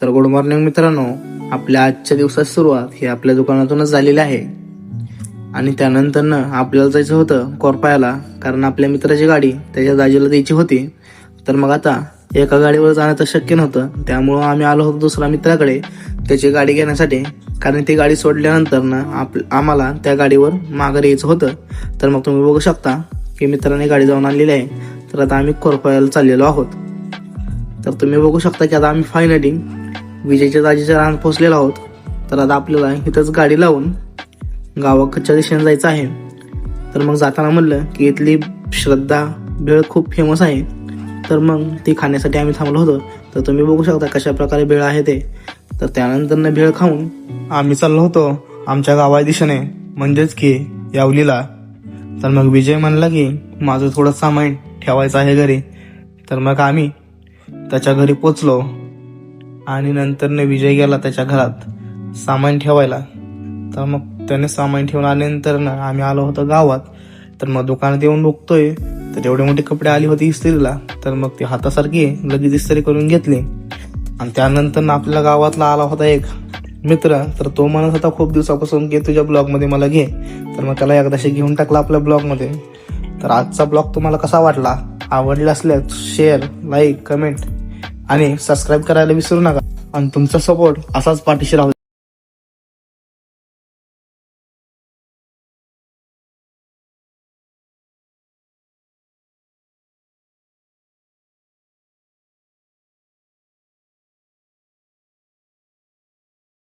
तर good morning मित्रांनो. आपल्या आजच्या दिवसाची सुरुवात ही आपल्या दुकानातूनच झालेली आहे. आणि त्यानंतर आपल्याला जायचं होतं कोरपायाला कारण आपल्या मित्राची गाडी त्याच्या दाजीला द्यायची होती. तर मग आता एका गाडीवर जाणं तर शक्य नव्हतं. त्यामुळं आम्ही आलो होतो दुसऱ्या मित्राकडे त्याची गाडी घेण्यासाठी. कारण ती गाडी सोडल्यानंतर ना आप आम्हाला त्या गाडीवर माघारी यायचं होतं. तर मग तुम्ही बघू शकता की मित्राने गाडी जाऊन आणलेली आहे. तर आता आम्ही कोरपायाला चाललेलो आहोत. तर तुम्ही बघू शकता की आता आम्ही फायनली विजयच्या दाजीच्या राहण्यात पोहोचलेलो आहोत. तर आता आपल्याला इथंच गाडी लावून गावाकडच्या दिशेने जायचं आहे. तर मग जाताना म्हणलं की इथली श्रद्धा भेळ खूप फेमस आहे. तर मग ती खाण्यासाठी आम्ही थांबलो होतो. तर तुम्ही बघू शकता कशा प्रकारे भेळ आहे ते. तर त्यानंतर भेळ खाऊन आम्ही चाललो होतो आमच्या गावा दिशेने. म्हणजेच की यावलीला. तर मग विजय म्हणला की माझं थोडं सामान ठेवायचं आहे घरी. तर मग आम्ही त्याच्या घरी पोचलो आणि नंतरने विजय गेला त्याच्या घरात. सामान ठेवायला. तर मग त्याने सामान ठेवून आल्यानंतर ना आम्ही आलो होतो गावात. तर मग दुकानात येऊन बघतोय. तर एवढे मोठे कपडे आले होते इस्त्रीला तर मग ती हातासारखी लगेच इस्त्री करून घेतली. आणि त्यानंतर आपल्या गावातला आला होता एक मित्र. तर तो म्हणत होता खूप दिवसापासून घे तुझ्या ब्लॉगमध्ये मला घे. तर मग त्याला एकदाशी घेऊन टाकला आपल्या ब्लॉगमध्ये. तर आजचा ब्लॉग तुम्हाला कसा वाटला? आवडला असल्यास शेअर लाईक कमेंट आणि सबस्क्राईब करायला विसरू नका. आणि तुमचा सपोर्ट असाच पाठीशी राहू